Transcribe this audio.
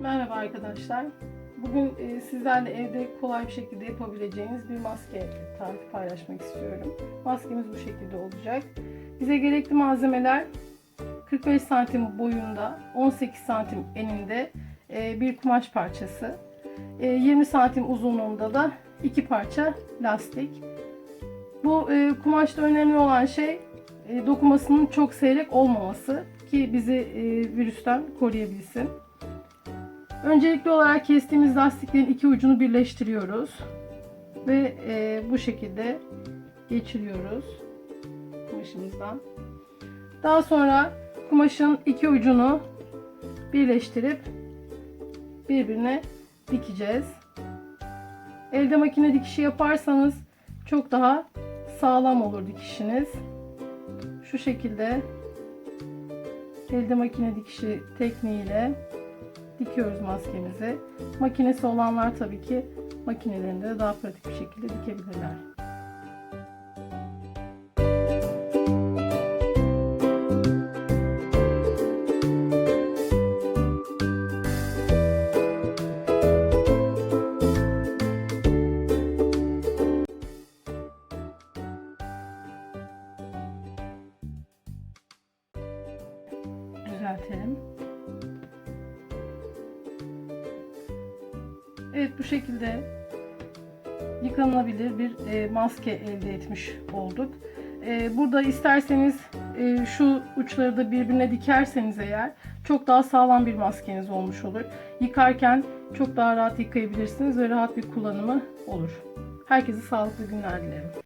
Merhaba arkadaşlar. Bugün e, sizlerle evde kolay bir şekilde yapabileceğiniz bir maske tarifi paylaşmak istiyorum. Maskemiz bu şekilde olacak. Bize gerekli malzemeler 45 santim boyunda, 18 santim eninde e, bir kumaş parçası, e, 20 santim uzunluğunda da iki parça lastik. Bu e, kumaşta önemli olan şey e, dokumasının çok seyrek olmaması ki bizi e, virüsten koruyabilsin. Öncelikli olarak kestiğimiz lastiklerin iki ucunu birleştiriyoruz ve e, bu şekilde geçiriyoruz kumaşımızdan. Daha sonra kumaşın iki ucunu birleştirip birbirine dikeceğiz. Elde makine dikişi yaparsanız çok daha sağlam olur dikişiniz. Şu şekilde elde makine dikişi tekniğiyle dikiyoruz maskemizi. Makinesi olanlar tabii ki makinelerinde de daha pratik bir şekilde dikebilirler. Düzeltelim. Evet bu şekilde yıkanabilir bir e, maske elde etmiş olduk. E, burada isterseniz e, şu uçları da birbirine dikerseniz eğer çok daha sağlam bir maskeniz olmuş olur. Yıkarken çok daha rahat yıkayabilirsiniz ve rahat bir kullanımı olur. Herkese sağlıklı günler dilerim.